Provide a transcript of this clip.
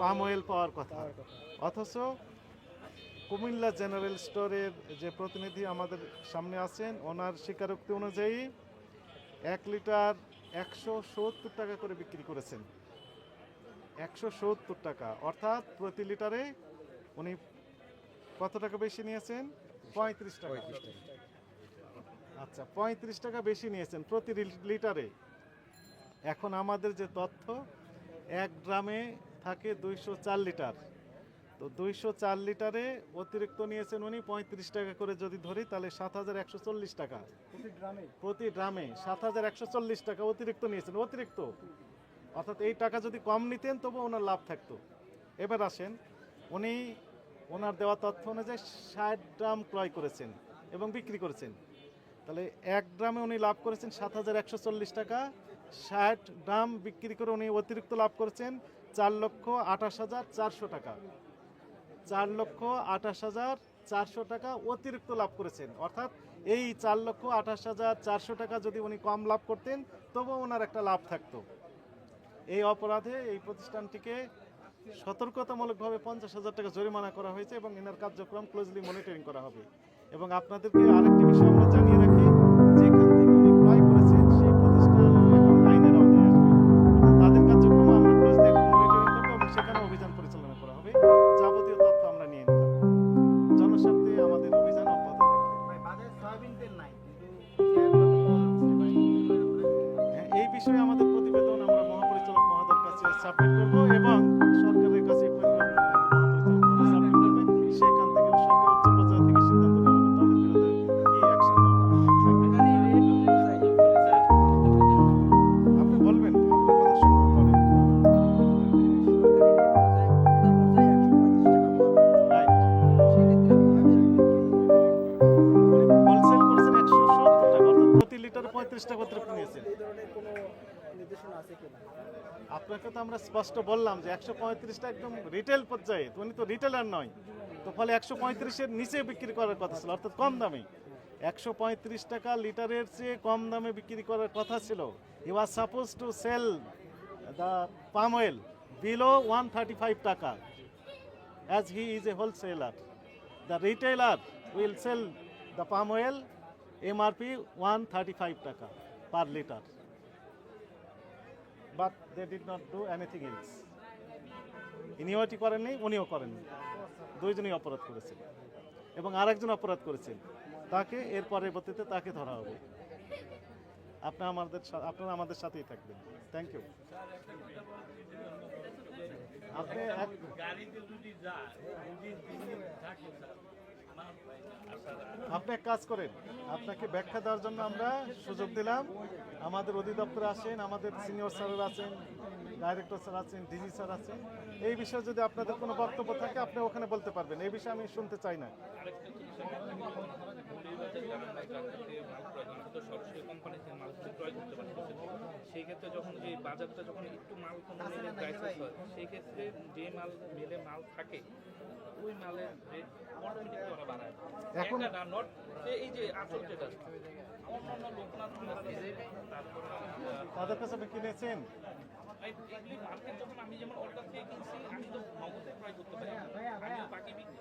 Palm oil পাওয়ার কথা। অথচ Comilla general স্টোরের যে প্রতিনিধি আমাদের সামনে আছেন ওনার স্বীকারোক্তি অনুযায়ী এক লিটার একশো সত্তর টাকা করে বিক্রি করেছেন। একশো সত্তর টাকা। অর্থাৎ প্রতি লিটারে উনি কত টাকা বেশি নিয়েছেন? পঁয়ত্রিশ টাকা। আচ্ছা পঁয়ত্রিশ টাকা বেশি নিয়েছেন প্রতি লিটারে। এখন আমাদের যে তথ্য এক ড্রামে থাকে দুইশো চার লিটার। তো দুইশো চার লিটারে অতিরিক্ত নিয়েছেন উনি পঁয়ত্রিশ টাকা করে যদি ধরি তাহলে সাত হাজার একশো চল্লিশ টাকা। প্রতি ড্রামে? সাত হাজার একশো চল্লিশ টাকা অতিরিক্ত নিয়েছেন অতিরিক্ত। অর্থাৎ এই টাকা যদি কম নিতেন তবু ওনার লাভ থাকতো। এবার আসেন উনি ওনার দেওয়া তথ্য অনুযায়ী ষাট ড্রাম ক্রয় করেছেন এবং বিক্রি করেছেন। তাহলে এক ড্রামে উনি লাভ করেছেন সাত হাজার একশো চল্লিশ টাকা ষাট ড্রাম বিক্রি করে উনি অতিরিক্ত লাভ করেছেন চার লক্ষ আঠাশ হাজার চারশো টাকা। চার লক্ষ আঠাশ হাজার চারশো টাকা অতিরিক্ত লাভ করেছেন। অর্থাৎ এই চার লক্ষ আঠাশ হাজার চারশো টাকা যদি উনি কম লাভ করতেন, তবুও ওনার একটা লাভ থাকতো। এই অপরাধে এই প্রতিষ্ঠানটিকে সতর্কতামূলকভাবে পঞ্চাশ হাজার টাকা জরিমানা করা হয়েছে এবং এনার কার্যক্রম ক্লোজলি মনিটরিং করা হবে। এবং আপনাদেরকে আরেকটি বিষয় আমরা জানিয়ে লিটারে পঁয়ত্রিশ টাকা অতিরিক্ত নিয়েছেন। আপনাকে তো আমরা স্পষ্ট বললাম যে একশো পঁয়ত্রিশটা একদম রিটেল পর্যায়ে উনি তো রিটেলার নয়। তো ফলে একশো পঁয়ত্রিশের নিচে বিক্রি করার কথা ছিল অর্থাৎ কম দামে। একশো পঁয়ত্রিশ টাকা লিটারের চেয়ে কম দামে বিক্রি করার কথা ছিল। I was supposed to sell the palm oil below one thirty five taka. As he is a wholesaler the retailer will sell the palm oil MRP one thirty five taka per litre but they did not do anything else ইনিও এটি করেননি, উনিও করেননি। দুইজনই অপরাধ করেছেন। এবং আরেকজন অপরাধ করেছেন। তাকে এর পরবর্তীতে তাকে ধরা হবে। আপনি আমাদের আপনারা আমাদের সাথেই থাকবেন। থ্যাংক ইউ আপনি এক আপনি এক কাজ করেন, আপনাকে ব্যাখ্যা দেওয়ার জন্য আমরা সুযোগ দিলাম। আমাদের অধিদপ্তরে আসেন আমাদের সিনিয়র স্যার আছেন, ডাইরেক্টর স্যার আছেন, ডিজি স্যার আছেন। এই বিষয়ে যদি আপনাদের কোনো বক্তব্য থাকে, আপনি ওখানে বলতে পারবেন। এই বিষয়ে আমি শুনতে চাই না। সরাসরি কোম্পানি থেকে মাল ক্রয় করতে পারতেছে সেই ক্ষেত্রে যখন যে মাল মিলে মাল মিলে থাকে ওই মালের এখন- না নট এই যে আসল যেটা অন্যান্য লোকনাথ তাদের কাছে আপনি কিনেছেন? এগুলি মার্কেট যখন আমি যেমন অর্ডার থেকে কিনছি আমি তো নগদে ক্রয় করতে পারি। বাকি বিক্রি